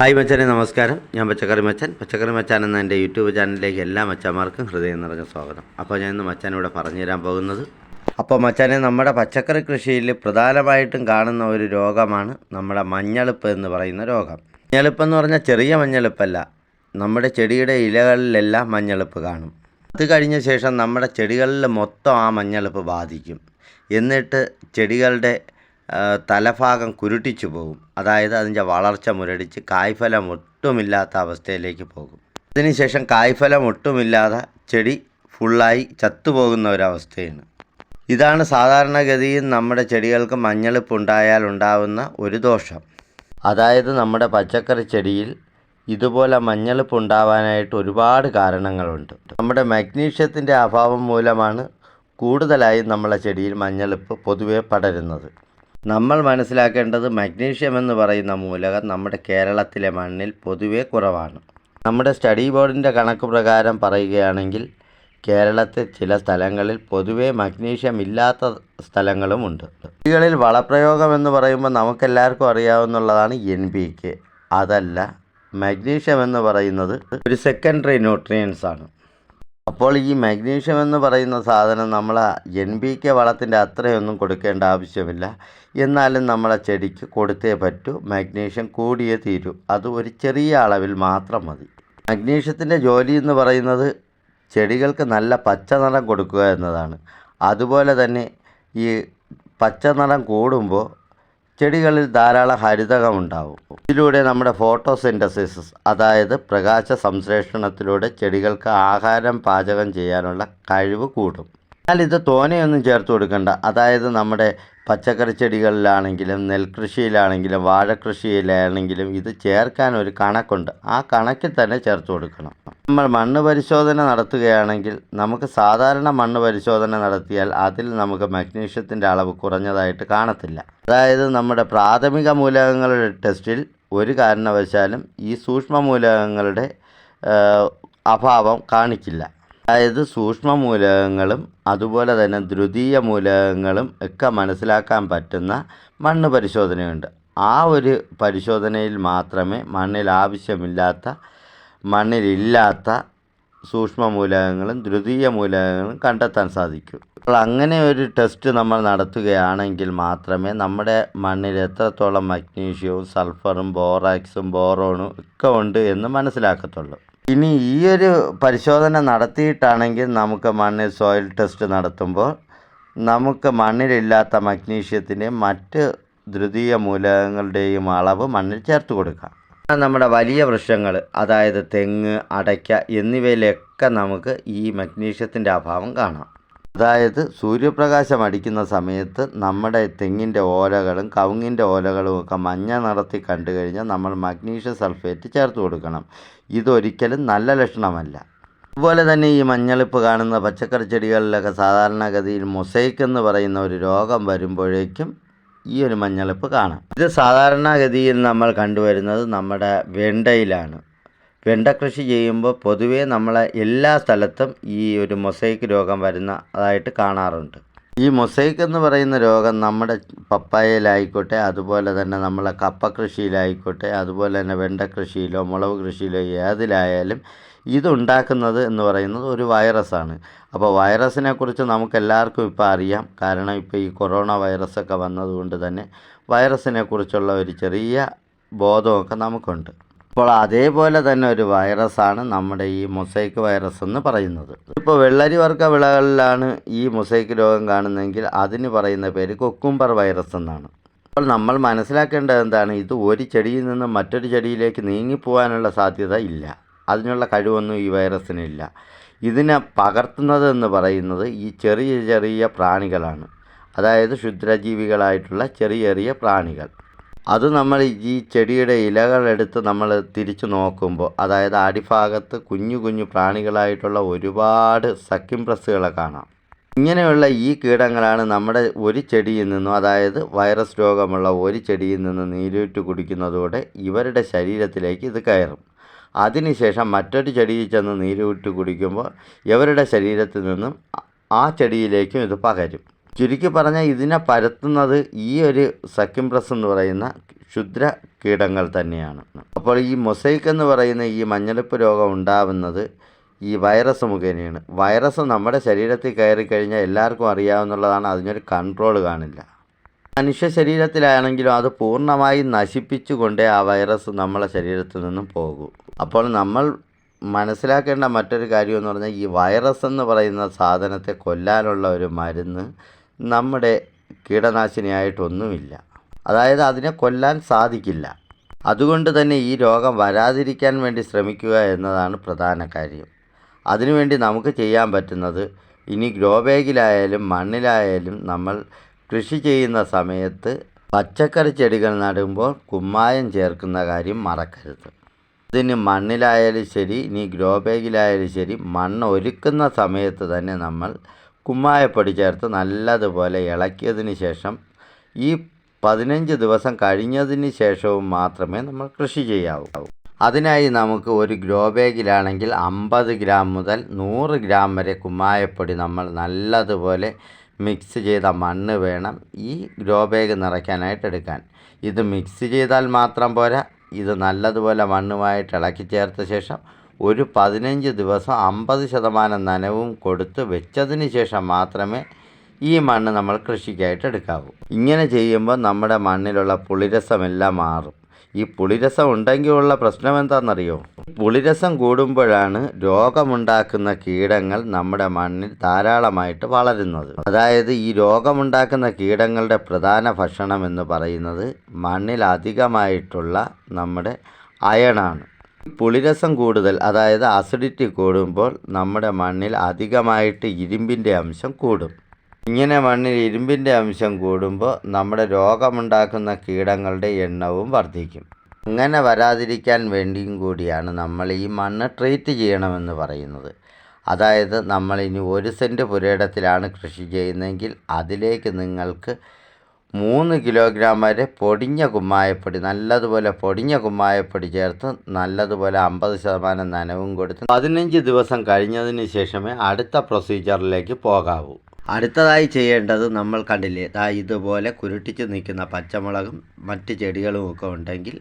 Hi മച്ചനെ നമസ്കാരം. ഞാൻ പച്ചക്കറി മച്ചൻ. പച്ചക്കറി മച്ചാൻ എന്ന എന്റെ യൂട്യൂബ് ചാനലിലേക്ക് എല്ലാ മച്ചന്മാർക്കും ഹൃദയം നിറഞ്ഞ സ്വാഗതം. അപ്പോൾ ഞാൻ ഇന്ന് മച്ചാനിവിടെ പറഞ്ഞു തരാൻ പോകുന്നത്. അപ്പോൾ മച്ചാനെ നമ്മുടെ പച്ചക്കറി കൃഷിയിൽ പ്രധാനമായിട്ടും കാണുന്ന ഒരു രോഗമാണ് നമ്മുടെ മഞ്ഞളിപ്പ് എന്ന് പറയുന്ന രോഗം. മഞ്ഞളിപ്പ് എന്ന് പറഞ്ഞാൽ ചെറിയ മഞ്ഞളിപ്പല്ല. നമ്മുടെ ചെടിയുടെ ഇലകളിലെല്ലാം മഞ്ഞളിപ്പ് കാണും. അത് കഴിഞ്ഞ ശേഷം നമ്മുടെ ചെടികളിൽ മൊത്തം ആ മഞ്ഞളിപ്പ് ബാധിക്കും. എന്നിട്ട് ചെടികളുടെ തലഭാഗം കുരുട്ടിച്ചു പോകും. അതായത് അതിന്റെ വളർച്ച മുരടിച്ച് കായ്ഫലം ഒട്ടുമില്ലാത്ത അവസ്ഥയിലേക്ക് പോകും. അതിനുശേഷം കായ്ഫലം ഒട്ടുമില്ലാതെ ചെടി ഫുള്ളായി ചത്തുപോകുന്ന ഒരവസ്ഥയാണ്. ഇതാണ് സാധാരണഗതിയിൽ നമ്മുടെ ചെടികൾക്ക് മഞ്ഞളിപ്പ് ഉണ്ടായാൽ ഉണ്ടാവുന്ന ഒരു ദോഷം. അതായത് നമ്മുടെ പച്ചക്കറി ചെടിയിൽ ഇതുപോലെ മഞ്ഞളിപ്പ് ഉണ്ടാവാനായിട്ട് ഒരുപാട് കാരണങ്ങളുണ്ട്. നമ്മുടെ മഗ്നീഷ്യത്തിന്റെ അഭാവം മൂലമാണ് കൂടുതലായും നമ്മളെ ചെടിയിൽ മഞ്ഞളിപ്പ് പൊതുവെ പടരുന്നത്. നമ്മൾ മനസ്സിലാക്കേണ്ടത് മഗ്നീഷ്യം എന്ന് പറയുന്ന മൂലകം നമ്മുടെ കേരളത്തിലെ മണ്ണിൽ പൊതുവെ കുറവാണ്. നമ്മുടെ സ്റ്റഡി ബോർഡിന്റെ കണക്ക് പ്രകാരം പറയുകയാണെങ്കിൽ കേരളത്തിൽ ചില സ്ഥലങ്ങളിൽ പൊതുവെ മഗ്നീഷ്യം ഇല്ലാത്ത സ്ഥലങ്ങളുമുണ്ട് കുട്ടികളിൽ വളപ്രയോഗം എന്ന് പറയുമ്പോൾ നമുക്കെല്ലാവർക്കും അറിയാവുന്നതാണ് എൻ പി കെ അതല്ല മഗ്നീഷ്യം എന്ന് പറയുന്നത് ഒരു സെക്കൻഡറി ന്യൂട്രിയൻസ് ആണ്. അപ്പോൾ ഈ മഗ്നീഷ്യം എന്ന് പറയുന്ന സാധനം നമ്മൾ എൻ പി കെ വളത്തിന്റെ അത്രയൊന്നും കൊടുക്കേണ്ട ആവശ്യമില്ല. എന്നാലും നമ്മളെ ചെടിക്ക് കൊടുത്തേ പറ്റൂ മഗ്നീഷ്യം കൂടിയേ തീരൂ. അത് ഒരു ചെറിയ അളവിൽ മാത്രം മതി. മഗ്നീഷ്യത്തിന്റെ ജോലി എന്ന് പറയുന്നത് ചെടികൾക്ക് നല്ല പച്ച നിറം കൊടുക്കുക എന്നതാണ്. അതുപോലെ തന്നെ ഈ പച്ച നിറം കൂടുമ്പോൾ ചെടികളിൽ ധാരാളം ഹരിതകം ഉണ്ടാവും. ഇതിലൂടെ നമ്മുടെ ഫോട്ടോസിന്തസിസ് അതായത് പ്രകാശ സംശ്ലേഷണത്തിലൂടെ ചെടികൾക്ക് ആഹാരം പാചകം ചെയ്യാനുള്ള കഴിവ് കൂടും. എന്നാൽ ഇത് തോനെയൊന്നും ചേർത്ത് കൊടുക്കണ്ട. അതായത് നമ്മുടെ പച്ചക്കറി ചെടികളിലാണെങ്കിലും നെൽകൃഷിയിലാണെങ്കിലും വാഴക്കൃഷിയിലാണെങ്കിലും ഇത് ചേർക്കാൻ ഒരു കണക്കുണ്ട്. ആ കണക്കിൽ തന്നെ ചേർത്ത് കൊടുക്കണം. നമ്മൾ മണ്ണ് പരിശോധന നടത്തുകയാണെങ്കിൽ നമുക്ക് സാധാരണ മണ്ണ് പരിശോധന നടത്തിയാൽ അതിൽ നമുക്ക് മഗ്നീഷ്യത്തിന്റെ അളവ് കുറഞ്ഞതായിട്ട് കാണത്തില്ല. അതായത് നമ്മുടെ പ്രാഥമിക മൂലകങ്ങളുടെ ടെസ്റ്റിൽ ഒരു കാരണവശാലും ഈ സൂക്ഷ്മ മൂലകങ്ങളുടെ അഭാവം കാണിക്കില്ല. അതായത് സൂക്ഷ്മ മൂലകങ്ങളും അതുപോലെ തന്നെ ദ്വിതീയ മൂലകങ്ങളും ഒക്കെ മനസ്സിലാക്കാൻ പറ്റുന്ന മണ്ണ് പരിശോധനയുണ്ട്. ആ ഒരു പരിശോധനയിൽ മാത്രമേ മണ്ണിൽ ആവശ്യമില്ലാത്ത മണ്ണിലില്ലാത്ത സൂക്ഷ്മ മൂലകങ്ങളും ദ്വിതീയ മൂലകങ്ങളും കണ്ടെത്താൻ സാധിക്കും. അപ്പോൾ അങ്ങനെ ഒരു ടെസ്റ്റ് നമ്മൾ നടത്തുകയാണെങ്കിൽ മാത്രമേ നമ്മുടെ മണ്ണിൽ എത്രത്തോളം മഗ്നീഷ്യവും സൾഫറും ബോറാക്സും ബോറോണും ഒക്കെ ഉണ്ട് എന്ന് മനസ്സിലാക്കത്തുള്ളൂ. ഇനി ഈ ഒരു പരിശോധന നടത്തിയിട്ടാണെങ്കിൽ നമുക്ക് മണ്ണിൽ സോയിൽ ടെസ്റ്റ് നടത്തുമ്പോൾ നമുക്ക് മണ്ണിലില്ലാത്ത മഗ്നീഷ്യത്തിന്റെ മറ്റ് ദ്വിതീയ മൂലകങ്ങളുടെയും അളവ് മണ്ണിൽ ചേർത്ത് കൊടുക്കാം. നമ്മുടെ വലിയ വൃക്ഷങ്ങൾ അതായത് തെങ്ങ് അടയ്ക്ക എന്നിവയിലൊക്കെ നമുക്ക് ഈ മഗ്നീഷ്യത്തിന്റെ അഭാവം കാണാം. അതായത് സൂര്യപ്രകാശം അടിക്കുന്ന സമയത്ത് നമ്മുടെ തെങ്ങിന്റെ ഓലകളും കവുങ്ങിന്റെ ഓലകളും ഒക്കെ മഞ്ഞ നിറത്തിൽ കണ്ടു കഴിഞ്ഞാൽ നമ്മൾ മഗ്നീഷ്യം സൾഫേറ്റ് ചേർത്ത് കൊടുക്കണം. ഇതൊരിക്കലും നല്ല ലക്ഷണമല്ല. അതുപോലെ തന്നെ ഈ മഞ്ഞളിപ്പ് കാണുന്ന പച്ചക്കറി ചെടികളിലൊക്കെ സാധാരണഗതിയിൽ മൊസൈക്ക് എന്ന് പറയുന്ന ഒരു രോഗം വരുമ്പോഴേക്കും ഈ ഒരു മഞ്ഞളിപ്പ് കാണാം. ഇത് സാധാരണഗതിയിൽ നമ്മൾ കണ്ടുവരുന്നത് നമ്മുടെ വെണ്ടയിലാണ്. വെണ്ട കൃഷി ചെയ്യുമ്പോൾ പൊതുവേ നമ്മളെ എല്ലാ സ്ഥലത്തും ഈ ഒരു മൊസൈക്ക് രോഗം വരുന്നതായിട്ട് കാണാറുണ്ട്. ഈ മൊസൈക്ക് എന്ന് പറയുന്ന രോഗം നമ്മുടെ പപ്പായയിലായിക്കോട്ടെ അതുപോലെ തന്നെ നമ്മളെ കപ്പ കൃഷിയിലായിക്കോട്ടെ അതുപോലെ തന്നെ വെണ്ട കൃഷിയിലോ മുളക് കൃഷിയിലോ ഏതിലായാലും ഇതുണ്ടാക്കുന്നത് എന്ന് പറയുന്നത് ഒരു വൈറസാണ്. അപ്പോൾ വൈറസിനെ കുറിച്ച് നമുക്ക് എല്ലാവർക്കും ഇപ്പോൾ അറിയാം. കാരണം ഇപ്പോൾ ഈ കൊറോണ വൈറസൊക്കെ വന്നതുകൊണ്ട് തന്നെ വൈറസിനെ കുറിച്ചുള്ള ഒരു ചെറിയ ബോധമൊക്കെ നമുക്കുണ്ട്. അപ്പോൾ അതേപോലെ തന്നെ ഒരു വൈറസാണ് നമ്മുടെ ഈ മൊസൈക്ക് വൈറസ് എന്ന് പറയുന്നത്. ഇപ്പോൾ വെള്ളരി വർഗ വിളകളിലാണ് ഈ മൊസൈക്ക് രോഗം കാണുന്നതെങ്കിൽ അതിന് പറയുന്ന പേര് കൊക്കുംബർ വൈറസ് എന്നാണ്. അപ്പോൾ നമ്മൾ മനസ്സിലാക്കേണ്ടത് എന്താണ്? ഇത് ഒരു ചെടിയിൽ നിന്ന് മറ്റൊരു ചെടിയിലേക്ക് നീങ്ങിപ്പോകാനുള്ള സാധ്യത ഇല്ല. അതിനുള്ള കഴിവൊന്നും ഈ വൈറസിനില്ല ഇതിനെ പകർത്തുന്നത് എന്ന് പറയുന്നത് ഈ ചെറിയ ചെറിയ പ്രാണികളാണ്. അതായത് ക്ഷുദ്രജീവികളായിട്ടുള്ള ചെറിയ ചെറിയ പ്രാണികൾ. അത് നമ്മൾ ഈ ചെടിയുടെ ഇലകളെടുത്ത് നമ്മൾ തിരിച്ചു നോക്കുമ്പോൾ അതായത് അടിഭാഗത്ത് കുഞ്ഞു കുഞ്ഞു പ്രാണികളായിട്ടുള്ള ഒരുപാട് സക്കിം പ്രസ്സുകളെ കാണാം. ഇങ്ങനെയുള്ള ഈ കീടങ്ങളാണ് നമ്മുടെ ഒരു ചെടിയിൽ നിന്നും അതായത് വൈറസ് രോഗമുള്ള ഒരു ചെടിയിൽ നിന്ന് നീരൂറ്റ് കുടിക്കുന്നതോടെ ഇവരുടെ ശരീരത്തിലേക്ക് ഇത് കയറും. അതിനുശേഷം മറ്റൊരു ചെടിയിൽ ചെന്ന് നീരൂറ്റ് കുടിക്കുമ്പോൾ ഇവരുടെ ശരീരത്തിൽ നിന്നും ആ ചെടിയിലേക്കും ഇത് പകരും. ചുരുക്കി പറഞ്ഞാൽ ഇതിനെ പരത്തുന്നത് ഈ ഒരു സക്കിംപ്രസ് എന്ന് പറയുന്ന ക്ഷുദ്ര കീടങ്ങൾ തന്നെയാണ്. അപ്പോൾ ഈ മൊസൈക്ക് എന്ന് പറയുന്ന ഈ മഞ്ഞളിപ്പ് രോഗം ഉണ്ടാവുന്നത് ഈ വൈറസ് മുഖേനയാണ്. വൈറസ് നമ്മുടെ ശരീരത്തിൽ കയറി കഴിഞ്ഞാൽ എല്ലാവർക്കും അറിയാവുന്നതാണ് അതിനൊരു കൺട്രോൾ കാണില്ല. മനുഷ്യ ശരീരത്തിലാണെങ്കിലും അത് പൂർണമായും നശിപ്പിച്ചുകൊണ്ടേ ആ വൈറസ് നമ്മളെ ശരീരത്തിൽ നിന്നും പോകൂ. അപ്പോൾ നമ്മൾ മനസ്സിലാക്കേണ്ട മറ്റൊരു കാര്യം എന്ന് പറഞ്ഞാൽ ഈ വൈറസ് എന്ന് പറയുന്ന സാധനത്തെ കൊല്ലാനുള്ള ഒരു മരുന്ന് നമ്മുടെ കീടനാശിനിയായിട്ടൊന്നുമില്ല. അതായത് അതിനെ കൊല്ലാൻ സാധിക്കില്ല. അതുകൊണ്ട് തന്നെ ഈ രോഗം വരാതിരിക്കാൻ വേണ്ടി ശ്രമിക്കുക എന്നതാണ് പ്രധാന കാര്യം. അതിനുവേണ്ടി നമുക്ക് ചെയ്യാൻ പറ്റുന്നത് ഇനി ഗ്രോ ബാഗിലായാലും മണ്ണിലായാലും നമ്മൾ കൃഷി ചെയ്യുന്ന സമയത്ത് പച്ചക്കറി ചെടികൾ നടുമ്പോൾ കുമ്മായം ചേർക്കുന്ന കാര്യം മറക്കരുത്. ഇതിന് മണ്ണിലായാലും ശരി ഇനി ഗ്രോ ബാഗിലായാലും ശരി മണ്ണ് ഒരുക്കുന്ന സമയത്ത് തന്നെ നമ്മൾ കുമ്മായപ്പൊടി ചേർത്ത് നല്ലതുപോലെ ഇളക്കിയതിന് ശേഷം ഈ പതിനഞ്ച് ദിവസം കഴിഞ്ഞതിന് ശേഷവും മാത്രമേ നമ്മൾ കൃഷി ചെയ്യാവൂ. അതിനായി നമുക്ക് ഒരു ഗ്രോ ബാഗിലാണെങ്കിൽ അമ്പത് ഗ്രാം മുതൽ നൂറ് ഗ്രാം വരെ കുമ്മായപ്പൊടി നമ്മൾ നല്ലതുപോലെ മിക്സ് ചെയ്ത മണ്ണ് വേണം ഈ ഗ്രോ ബാഗ് നിറയ്ക്കാനായിട്ട് എടുക്കാൻ. ഇത് മിക്സ് ചെയ്താൽ മാത്രം പോരാ ഇത് നല്ലതുപോലെ മണ്ണുമായിട്ട് ഇളക്കി ചേർത്ത ശേഷം ഒരു പതിനഞ്ച് ദിവസം അമ്പത് ശതമാനം നനവും കൊടുത്ത് വെച്ചതിന് ശേഷം മാത്രമേ ഈ മണ്ണ് നമ്മൾ കൃഷിക്കായിട്ട് എടുക്കാവൂ. ഇങ്ങനെ ചെയ്യുമ്പോൾ നമ്മുടെ മണ്ണിലുള്ള പുളിരസമെല്ലാം മാറും. ഈ പുളിരസം ഉണ്ടെങ്കിലുള്ള പ്രശ്നം എന്താണെന്നറിയോ പുളിരസം കൂടുമ്പോഴാണ് രോഗമുണ്ടാക്കുന്ന കീടങ്ങൾ നമ്മുടെ മണ്ണിൽ ധാരാളമായിട്ട് വളരുന്നത്. അതായത് ഈ രോഗമുണ്ടാക്കുന്ന കീടങ്ങളുടെ പ്രധാന ഭക്ഷണം എന്ന് പറയുന്നത് മണ്ണിൽ അധികമായിട്ടുള്ള നമ്മുടെ അയണാണ്. പുളിരസം കൂടുതൽ അതായത് അസിഡിറ്റി കൂടുമ്പോൾ നമ്മുടെ മണ്ണിൽ അധികമായിട്ട് ഇരുമ്പിന്റെ അംശം കൂടും. ഇങ്ങനെ മണ്ണിൽ ഇരുമ്പിന്റെ അംശം കൂടുമ്പോൾ നമ്മുടെ രോഗമുണ്ടാക്കുന്ന കീടങ്ങളുടെ എണ്ണവും വർദ്ധിക്കും. അങ്ങനെ വരാതിരിക്കാൻ വേണ്ടിയും കൂടിയാണ് നമ്മൾ ഈ മണ്ണ് ട്രീറ്റ് ചെയ്യണമെന്ന് പറയുന്നത്. അതായത് നമ്മൾ ഇനി ഒരു സെന്റ് പുരയിടത്തിലാണ് കൃഷി ചെയ്യുന്നതെങ്കിൽ അതിലേക്ക് നിങ്ങൾക്ക് മൂന്ന് കിലോഗ്രാം വരെ പൊടിഞ്ഞ കുമ്മായപ്പൊടി നല്ലതുപോലെ പൊടിഞ്ഞ കുമ്മായപ്പൊടി ചേർത്ത് നല്ലതുപോലെ അമ്പത് ശതമാനം നനവും കൊടുത്ത് പതിനഞ്ച് ദിവസം കഴിഞ്ഞതിന് ശേഷമേ അടുത്ത പ്രൊസീജിയറിലേക്ക് പോകാവൂ. അടുത്തതായി ചെയ്യേണ്ടത് നമ്മൾ കണ്ടില്ലേ ദാ ഇതുപോലെ കുരുട്ടിച്ച് നിൽക്കുന്ന പച്ചമുളകും മറ്റ് ചെടികളും ഒക്കെ ഉണ്ടെങ്കിൽ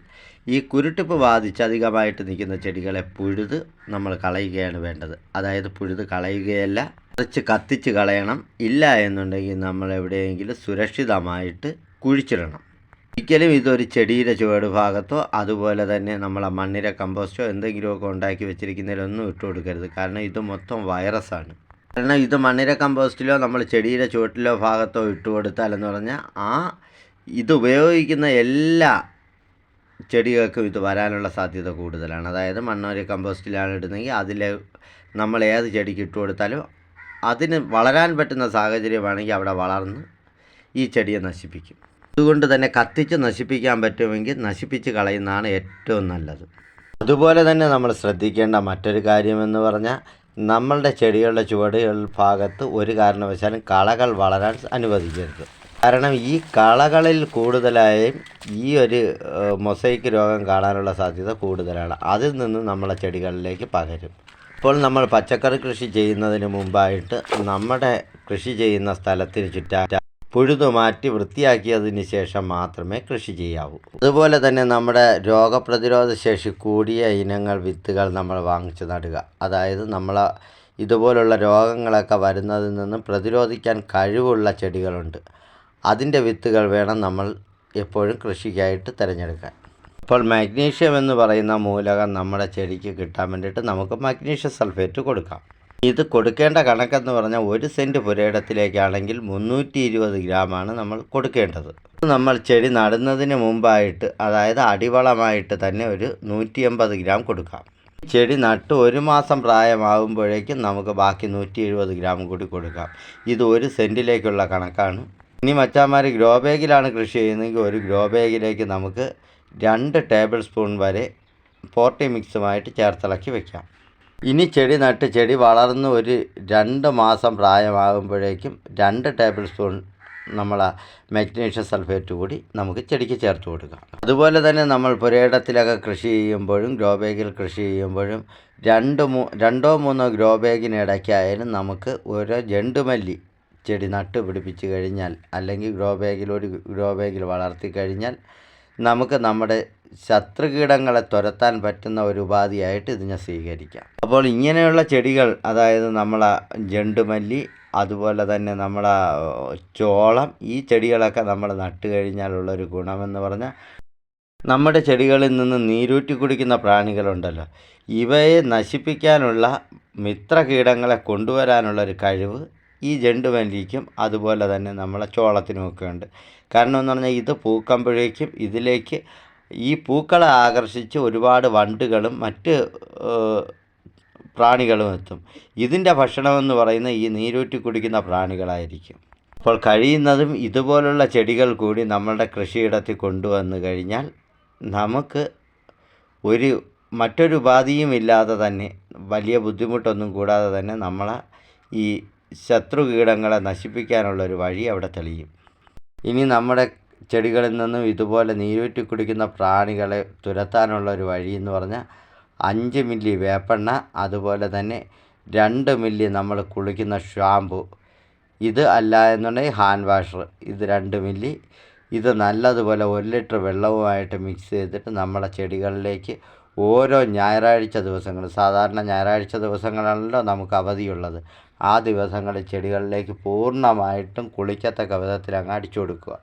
ഈ കുരുട്ടിപ്പ് ബാധിച്ച് അധികമായിട്ട് നിൽക്കുന്ന ചെടികളെ പുഴുത് നമ്മൾ കളയുകയാണ് വേണ്ടത്. അതായത് പുഴുത് കളയുകയല്ല കുറച്ച് കത്തിച്ച് കളയണം. ഇല്ല എന്നുണ്ടെങ്കിൽ നമ്മൾ എവിടെയെങ്കിലും സുരക്ഷിതമായിട്ട് കുഴിച്ചിടണം. ഒരിക്കലും ഇതൊരു ചെടിയുടെ ചുവട് ഭാഗത്തോ അതുപോലെ തന്നെ നമ്മളെ മണ്ണിര കമ്പോസ്റ്റോ എന്തെങ്കിലുമൊക്കെ ഉണ്ടാക്കി വെച്ചിരിക്കുന്നതിലൊന്നും ഇട്ട് കൊടുക്കരുത് കാരണം ഇത് മൊത്തം വൈറസാണ് കാരണം ഇത് മണ്ണിര കമ്പോസ്റ്റിലോ നമ്മൾ ചെടിയുടെ ചുവട്ടിലോ ഭാഗത്തോ ഇട്ട് കൊടുത്താലെന്ന് പറഞ്ഞാൽ ആ ഇത് ഉപയോഗിക്കുന്ന എല്ലാ ചെടികൾക്കും ഇത് വരാനുള്ള സാധ്യത കൂടുതലാണ്. അതായത് മണ്ണൊരു കമ്പോസ്റ്റിലാണ് ഇടുന്നതെങ്കിൽ അതിൽ നമ്മൾ ഏത് ചെടിക്ക് ഇട്ട് കൊടുത്താലും അതിന് വളരാൻ പറ്റുന്ന സാഹചര്യമാണെങ്കിൽ അവിടെ വളർന്ന് ഈ ചെടിയെ നശിപ്പിക്കും. അതുകൊണ്ട് തന്നെ കത്തിച്ച് നശിപ്പിക്കാൻ പറ്റുമെങ്കിൽ നശിപ്പിച്ച് കളയുന്നതാണ് ഏറ്റവും നല്ലത്. അതുപോലെ തന്നെ നമ്മൾ ശ്രദ്ധിക്കേണ്ട മറ്റൊരു കാര്യമെന്ന് പറഞ്ഞാൽ നമ്മളുടെ ചെടികളുടെ ചുവടുകൾ ഭാഗത്ത് ഒരു കാരണവശാലും കളകൾ വളരാൻ അനുവദിക്കരുത്. കാരണം ഈ കളകളിൽ കൂടുതലായും ഈ ഒരു മൊസൈക്ക് രോഗം കാണാനുള്ള സാധ്യത കൂടുതലാണ്. അതിൽ നിന്ന് നമ്മളെ ചെടികളിലേക്ക് പകരും. ഇപ്പോൾ നമ്മൾ പച്ചക്കറി കൃഷി ചെയ്യുന്നതിന് മുമ്പായിട്ട് നമ്മുടെ കൃഷി ചെയ്യുന്ന സ്ഥലത്തിന് ചുറ്റാ പുഴുതു മാറ്റി വൃത്തിയാക്കിയതിന് ശേഷം മാത്രമേ കൃഷി ചെയ്യാവൂ. അതുപോലെ തന്നെ നമ്മുടെ രോഗപ്രതിരോധ ശേഷി കൂടിയ ഇനങ്ങൾ വിത്തുകൾ നമ്മൾ വാങ്ങിച്ചു നടുക. അതായത് നമ്മൾ ഇതുപോലുള്ള രോഗങ്ങളൊക്കെ വരുന്നതിൽ നിന്നും പ്രതിരോധിക്കാൻ കഴിവുള്ള ചെടികളുണ്ട്. അതിന്റെ വിത്തുകൾ വേണം നമ്മൾ എപ്പോഴും കൃഷിക്കായിട്ട് തിരഞ്ഞെടുക്കാൻ. അപ്പോൾ മാഗ്നീഷ്യം എന്ന് പറയുന്ന മൂലകം നമ്മുടെ ചെടിക്ക് കിട്ടാൻ വേണ്ടിയിട്ട് നമുക്ക് മാഗ്നീഷ്യം സൾഫേറ്റ് കൊടുക്കാം. ഇത് കൊടുക്കേണ്ട കണക്കെന്ന് പറഞ്ഞാൽ ഒരു സെന്റ് പുരയിടത്തിലേക്കാണെങ്കിൽ മുന്നൂറ്റി ഇരുപത് ഗ്രാമാണ് നമ്മൾ കൊടുക്കേണ്ടത്. നമ്മൾ ചെടി നടുന്നതിന് മുമ്പായിട്ട് അതായത് അടിവളമായിട്ട് തന്നെ ഒരു നൂറ്റി എൺപത് ഗ്രാം കൊടുക്കാം. ചെടി നട്ട് ഒരു മാസം പ്രായമാകുമ്പോഴേക്കും നമുക്ക് ബാക്കി നൂറ്റി എഴുപത് ഗ്രാം കൂടി കൊടുക്കാം. ഇത് ഒരു സെന്റിലേക്കുള്ള കണക്കാണ്. ഇനി മച്ചാന്മാർ ഗ്രോ ബാഗിലാണ് കൃഷി ചെയ്യുന്നതെങ്കിൽ ഒരു ഗ്രോ ബാഗിലേക്ക് നമുക്ക് രണ്ട് ടേബിൾ സ്പൂൺ വരെ പോർട്ടി മിക്സുമായിട്ട് ചേർത്തിളക്കി വെക്കാം. ഇനി ചെടി നട്ട് ചെടി വളർന്ന് ഒരു രണ്ട് മാസം പ്രായമാകുമ്പോഴേക്കും രണ്ട് ടേബിൾ സ്പൂൺ നമ്മൾ മാഗ്നീഷ്യം സൾഫേറ്റ് കൂടി നമുക്ക് ചെടിക്ക് ചേർത്ത് കൊടുക്കാം. അതുപോലെ തന്നെ നമ്മൾ പുരയിടത്തിലൊക്കെ കൃഷി ചെയ്യുമ്പോഴും ഗ്രോ ബാഗിൽ കൃഷി ചെയ്യുമ്പോഴും രണ്ട് മൂ രണ്ടോ മൂന്നോ ഗ്രോ ബാഗിനിടയ്ക്കായാലും നമുക്ക് ഓരോ ജണ്ടുമല്ലി ചെടി നട്ട് പിടിപ്പിച്ച് കഴിഞ്ഞാൽ അല്ലെങ്കിൽ ഗ്രോ ബാഗിൽ ഒരു ഗ്രോ ബാഗിൽ വളർത്തി കഴിഞ്ഞാൽ നമുക്ക് നമ്മുടെ ശത്രുകീടങ്ങളെ തുരത്താൻ പറ്റുന്ന ഒരു ഉപാധിയായിട്ട് ഇതിനെ സ്വീകരിക്കാം. അപ്പോൾ ഇങ്ങനെയുള്ള ചെടികൾ അതായത് നമ്മളെ ജണ്ടുമല്ലി അതുപോലെ തന്നെ നമ്മളെ ചോളം ഈ ചെടികളൊക്കെ നമ്മൾ നട്ടു കഴിഞ്ഞാലുള്ളൊരു ഗുണമെന്ന് പറഞ്ഞാൽ നമ്മുടെ ചെടികളിൽ നിന്ന് നീരൂറ്റി കുടിക്കുന്ന പ്രാണികളുണ്ടല്ലോ. ഇവയെ നശിപ്പിക്കാനുള്ള മിത്ര കീടങ്ങളെ കൊണ്ടുവരാനുള്ളൊരു കഴിവ് ഈ ജണ്ടുമല്ലിക്കും അതുപോലെ തന്നെ നമ്മളെ ചോളത്തിനുമൊക്കെ ഉണ്ട്. കാരണം എന്ന് പറഞ്ഞാൽ ഇത് പൂക്കുമ്പോഴേക്കും ഇതിലേക്ക് ഈ പൂക്കളെ ആകർഷിച്ച് ഒരുപാട് വണ്ടുകളും മറ്റ് പ്രാണികളും എത്തും. ഇതിന്റെ ഭക്ഷണമെന്ന് പറയുന്ന ഈ നീരൂറ്റി കുടിക്കുന്ന പ്രാണികളായിരിക്കും. അപ്പോൾ കഴിയുന്നതും ഇതുപോലുള്ള ചെടികൾ കൂടി നമ്മളുടെ കൃഷിയിടത്തിൽ കൊണ്ടുവന്നു കഴിഞ്ഞാൽ നമുക്ക് ഒരു മറ്റൊരു ഉപാധിയും ഇല്ലാതെ തന്നെ വലിയ ബുദ്ധിമുട്ടൊന്നും കൂടാതെ തന്നെ നമ്മളെ ഈ ശത്രു കീടങ്ങളെ നശിപ്പിക്കാനുള്ള ഒരു വഴി അവിടെ തെളിയും. ഇനി നമ്മുടെ ചെടികളിൽ നിന്നും ഇതുപോലെ നീരൂറ്റി കുടിക്കുന്ന പ്രാണികളെ തുരത്താനുള്ള ഒരു വഴി എന്ന് പറഞ്ഞാൽ അഞ്ച് മില്ലി വേപ്പെണ്ണ അതുപോലെ തന്നെ രണ്ട് മില്ലി നമ്മൾ കുളിക്കുന്ന ഷാമ്പു ഇത് അല്ല എന്നുണ്ടെങ്കിൽ ഹാൻഡ് വാഷർ. ഇത് രണ്ട് മില്ലി. ഇത് നല്ലതുപോലെ ഒരു ലിറ്റർ വെള്ളവുമായിട്ട് മിക്സ് ചെയ്തിട്ട് നമ്മളെ ചെടികളിലേക്ക് ഓരോ ഞായറാഴ്ച ദിവസങ്ങൾ സാധാരണ ഞായറാഴ്ച ദിവസങ്ങളാണല്ലോ നമുക്ക് അവധിയുള്ളത്. ആ ദിവസങ്ങളിൽ ചെടികളിലേക്ക് പൂർണമായിട്ടും കുളിക്കത്തക്ക വിധത്തിൽ അങ്ങ് അടിച്ചു കൊടുക്കുക.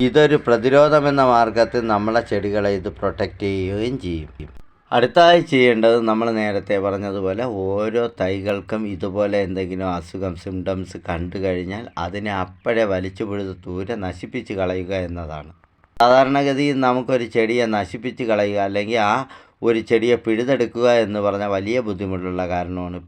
ഇതൊരു പ്രതിരോധമെന്ന മാർഗത്തിൽ നമ്മളെ ചെടികളെ ഇത് പ്രൊട്ടക്റ്റ് ചെയ്യുകയും ചെയ്യും. അടുത്തായി ചെയ്യേണ്ടത് നമ്മൾ നേരത്തെ പറഞ്ഞതുപോലെ ഓരോ തൈകൾക്കും ഇതുപോലെ എന്തെങ്കിലും അസുഖം സിംറ്റംസ് കണ്ടു കഴിഞ്ഞാൽ അതിനെ അപ്പോഴേ വലിച്ചു പിഴുത് ദൂരെ നശിപ്പിച്ച് കളയുക എന്നതാണ്. സാധാരണഗതിയിൽ നമുക്കൊരു ചെടിയെ നശിപ്പിച്ച് കളയുക അല്ലെങ്കിൽ ആ ഒരു ചെടിയെ പിഴുതെടുക്കുക എന്ന് പറഞ്ഞാൽ വലിയ ബുദ്ധിമുട്ടുള്ള കാരണമാണ്.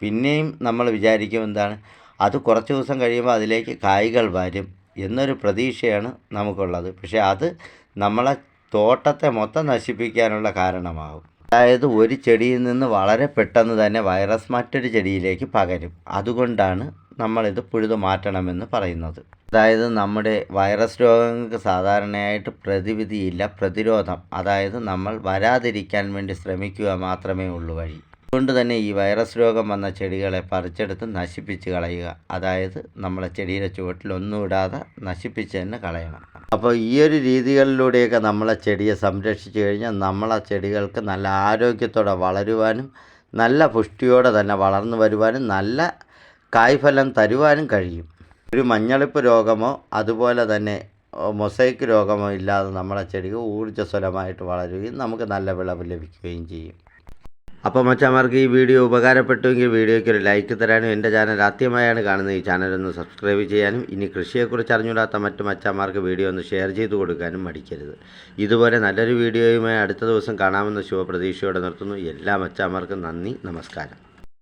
പിന്നെയും നമ്മൾ വിചാരിക്കും എന്താണ്? അത് കുറച്ച് ദിവസം കഴിയുമ്പോൾ അതിലേക്ക് കായ്കൾ വരും എന്നൊരു പ്രതീക്ഷയാണ് നമുക്കുള്ളത്. പക്ഷേ അത് നമ്മളെ തോട്ടത്തെ മൊത്തം നശിപ്പിക്കാനുള്ള കാരണമാകും. അതായത് ഒരു ചെടിയിൽ നിന്ന് വളരെ പെട്ടെന്ന് തന്നെ വൈറസ് മറ്റൊരു ചെടിയിലേക്ക് പകരും. അതുകൊണ്ടാണ് നമ്മളിത് പുഴുതു മാറ്റണമെന്ന് പറയുന്നത്. അതായത് നമ്മുടെ വൈറസ് രോഗങ്ങൾക്ക് സാധാരണയായിട്ട് പ്രതിവിധിയില്ല പ്രതിരോധം. അതായത് നമ്മൾ വരാതിരിക്കാൻ വേണ്ടി ശ്രമിക്കുക മാത്രമേ ഉള്ളൂ വഴി. അതുകൊണ്ട് തന്നെ ഈ വൈറസ് രോഗം വന്ന ചെടികളെ പറിച്ചെടുത്ത് നശിപ്പിച്ച് കളയുക. അതായത് നമ്മളെ ചെടിയുടെ ചുവട്ടിൽ ഒന്നും ഇടാതെ നശിപ്പിച്ച് തന്നെ കളയണം. അപ്പോൾ ഈ ഒരു രീതികളിലൂടെയൊക്കെ നമ്മളെ ചെടിയെ സംരക്ഷിച്ചു കഴിഞ്ഞാൽ നമ്മളെ ചെടികൾക്ക് നല്ല ആരോഗ്യത്തോടെ വളരുവാനും നല്ല പുഷ്ടിയോടെ തന്നെ വളർന്നു വരുവാനും നല്ല കായ്ഫലം തരുവാനും കഴിയും. ഒരു മഞ്ഞളിപ്പ് രോഗമോ അതുപോലെ തന്നെ മൊസൈക്ക് രോഗമോ ഇല്ലാതെ നമ്മളെ ചെടികൾ ഊർജസ്വലമായിട്ട് വളരുകയും നമുക്ക് നല്ല വിളവ് ലഭിക്കുകയും ചെയ്യും. അപ്പോൾ മച്ചാമാർക്ക് ഈ വീഡിയോ ഉപകാരപ്പെട്ടുവെങ്കിൽ വീഡിയോയ്ക്ക് ഒരു ലൈക്ക് തരാനും എന്റെ ചാനൽ ആദ്യമായാണ് കാണുന്നത് ഈ ചാനൽ ഒന്ന് സബ്സ്ക്രൈബ് ചെയ്യാനും ഇനി കൃഷിയെക്കുറിച്ച് അറിഞ്ഞൂടാത്ത മറ്റു മച്ചാമാർക്ക് വീഡിയോ ഒന്ന് ഷെയർ ചെയ്ത് കൊടുക്കാനും മടിക്കരുത്. ഇതുപോലെ നല്ലൊരു വീഡിയോയുമായി അടുത്ത ദിവസം കാണാമെന്ന ശുഭപ്രതീക്ഷയോടെ നിർത്തുന്നു. എല്ലാ മച്ചാമാർക്കും നന്ദി നമസ്കാരം.